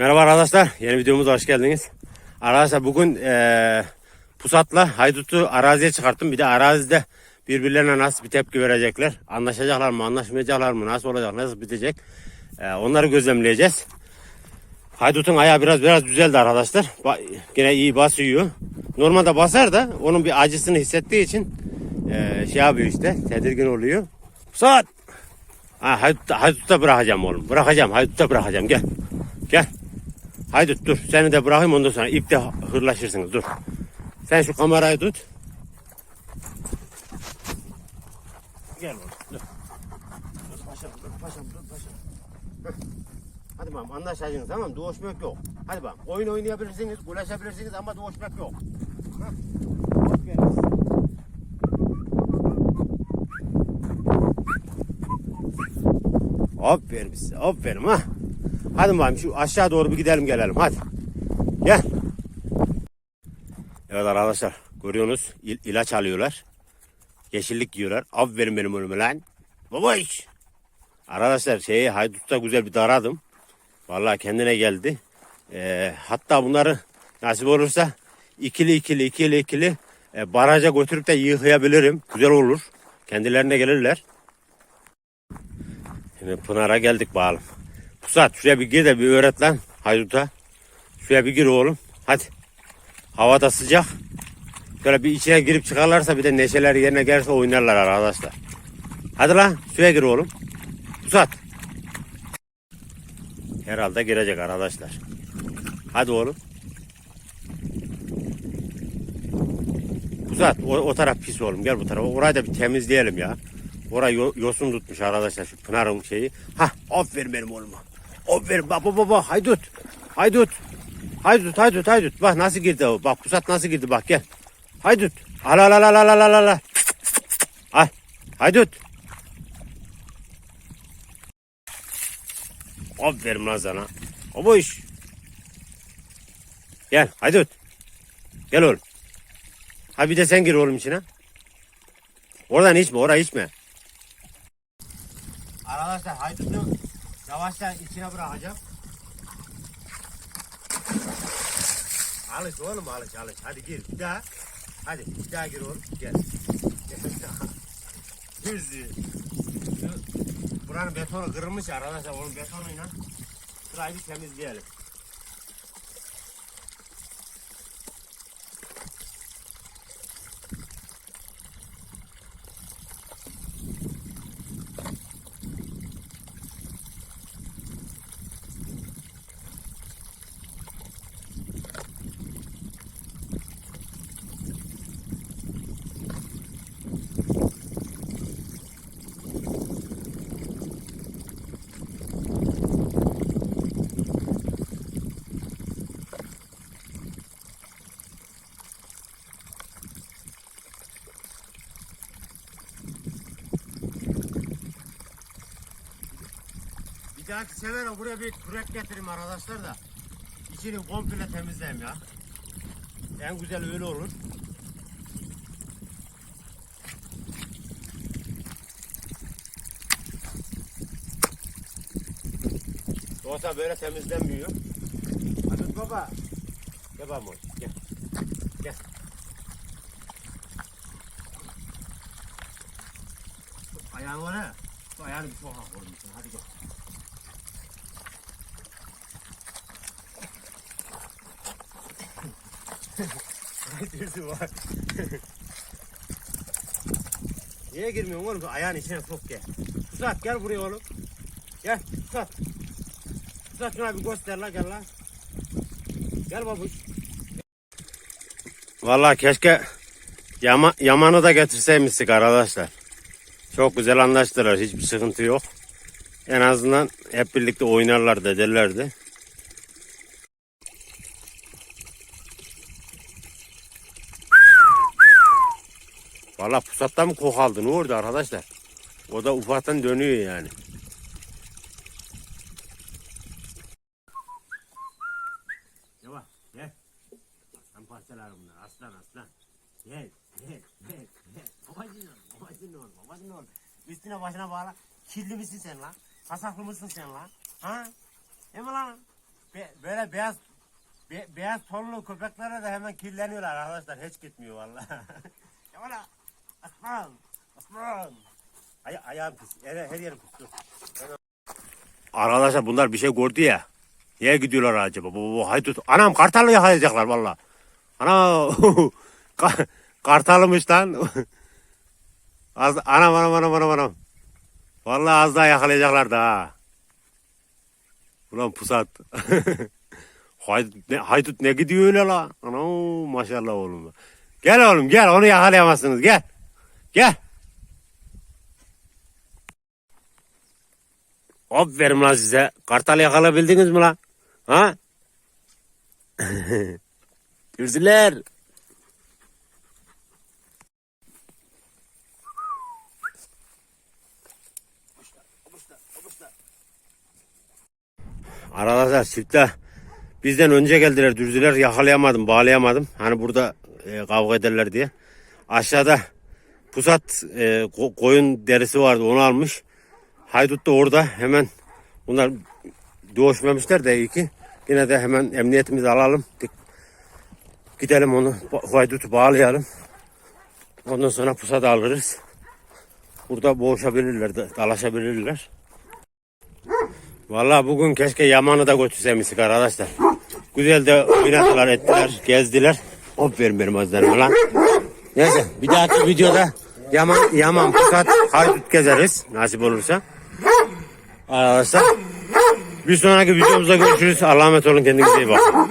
Merhaba arkadaşlar, yeni videomuza hoş geldiniz. Arkadaşlar bugün eee pusatla haydutu araziye çıkarttım. Bir de arazide birbirlerine nasıl bir tepki verecekler, anlaşacaklar mı, anlaşmayacaklar mı, nasıl olacak, nasıl bitecek, eee, onları gözlemleyeceğiz. Haydutun ayağı biraz biraz düzeldi arkadaşlar. Ba- Yine iyi basıyor. Normalde basar da onun bir acısını hissettiği için eee şey yapıyor işte, tedirgin oluyor. Pusat! Ha, haydutta, haydutta bırakacağım oğlum. Bırakacağım, haydutta bırakacağım. Gel. Gel. Haydi dur. Seni de bırakayım ondan sonra ipte hırlaşırsınız. Dur. Sen şu kamerayı tut. Gel oğlum. Dur. Dur paşam, dur paşam, dur paşam. Heh. Hadi bakalım anlaşacaksınız tamam mı? Doğuşmak yok. Hadi bakalım. Oyun oynayabilirsiniz, ulaşabilirsiniz ama doğuşmak yok. Heh. Hoş geldiniz. Aferin size, aferin ha. Hadi bakalım şu aşağı doğru bir gidelim gelelim hadi. Gel. Evet arkadaşlar görüyorsunuz il- ilaç alıyorlar. Yeşillik yiyorlar. Aferin benim önüme lan. Baba iş. Arkadaşlar şeyi haydutta güzel bir daradım. Vallahi kendine geldi. Ee, hatta bunları nasip olursa ikili ikili ikili ikili e, baraja götürüp de yıkayabilirim. Güzel olur. Kendilerine gelirler. Şimdi Pınar'a geldik bakalım. Pusat şuraya bir gir de bir öğret lan hayduta. Şuraya bir gir oğlum. Hadi. Hava da sıcak. Şöyle bir içine girip çıkarlarsa bir de neşeleri yerine gelirse oynarlar arkadaşlar. Hadi lan suya gir oğlum. Pusat. Herhalde girecek arkadaşlar. Hadi oğlum. Pusat o, o taraf pis oğlum gel bu tarafa. Orayı da bir temizleyelim ya. Orayı yo- yosun tutmuş arkadaşlar şu Pınar'ın şeyi. Ha aferin benim oğluma. Aferin baba baba haydut. Haydut. Haydut haydut haydut. Bak nasıl girdi o. Bak pusat nasıl girdi bak gel. Haydut. Al al al al al al al al. Al. Haydut. Aferin lan sana. O bu iş. Gel haydut. Gel oğlum. Ha bir de sen gir oğlum içine. Oradan içme, orayı içme. Arkadaşlar haydutu yavaşça içine bırakacağım. Alış oğlum alış alış. Hadi gir bir daha. Hadi bir daha gir oğlum. Gel. Hızlı. Buranın betonu kırılmış arkadaşlar. Onun betonuyla şurayı bir temizleyelim. Dahaki sefer buraya bir kürek getireyim arkadaşlar da içini komple temizleyeyim ya. En güzel öyle olur. Yoksa böyle temizlenmiyor. Hadi baba. Gel baba. Gel. Gel. Şu Ayağın var ya. Ayağını bir sokak koymuşsun. Hadi gel. Dirsi var. Niye girmiyorsun oğlum? Ayağın içine sok gel. Pusat gel buraya oğlum. Gel Pusat. Pusat şuna bir göster la gel la. Gel babuş. Vallahi keşke yama, Yaman'ı da getirseymiştik arkadaşlar. Çok güzel anlaştılar. Hiçbir sıkıntı yok. En azından hep birlikte oynarlardı ederlerdi. Valla pusattan mı koku aldı? Ne oldu arkadaşlar? O da ufaktan dönüyor yani. Yavaş gel. Aslan parçalar bunlar. Aslan aslan. Gel gel gel gel. Babacın ol. Babacın ol. Babacın ol. Üstüne başına bağla. Kirli misin sen lan? Pasaklı mısın sen lan? Ha? Değil mi lan? Be- böyle beyaz be- beyaz tonlu köpeklere de hemen kirleniyorlar arkadaşlar. Hiç gitmiyor vallahi. ya. Aslan. Aslan. Ay ayağım pis. Her, her yerim. Dur. Arkadaşlar bunlar bir şey gördü ya. Niye gidiyorlar acaba? Bu, bu haydut. Anam kartalı yakalayacaklar valla. Ana Ka- kartalıymış lan. az, anam anam anam anam anam. Vallahi az daha yakalayacaklar da. Ulan pusat. haydut, ne, haydut ne gidiyor öyle la? Ana maşallah oğlum. Gel oğlum gel onu yakalayamazsınız gel. Gel. Aferin lan size. Kartal yakalabildiniz mi lan? Ha? Gürzüler. Arkadaşlar çiftler bizden önce geldiler dürzüler yakalayamadım bağlayamadım. Hani burada e, kavga ederler diye. Aşağıda pusat e, ko- koyun derisi vardı onu almış. Haydut da orada hemen bunlar doğuşmamışlar da iyi ki. Yine de hemen emniyetimizi alalım. Gidelim onu haydutu bağlayalım. Ondan sonra pusat alırız. Burada boğuşabilirler, da- dalaşabilirler. Vallahi bugün keşke Yaman'ı da götürseymiştik arkadaşlar. Güzel de oynattılar ettiler, gezdiler. Hop benim özlerime lan. Neyse bir dahaki videoda Yaman, Yaman Pusat haydut gezeriz nasip olursa. Arkadaşlar bir sonraki videomuzda görüşürüz. Allah'a emanet olun kendinize iyi bakın.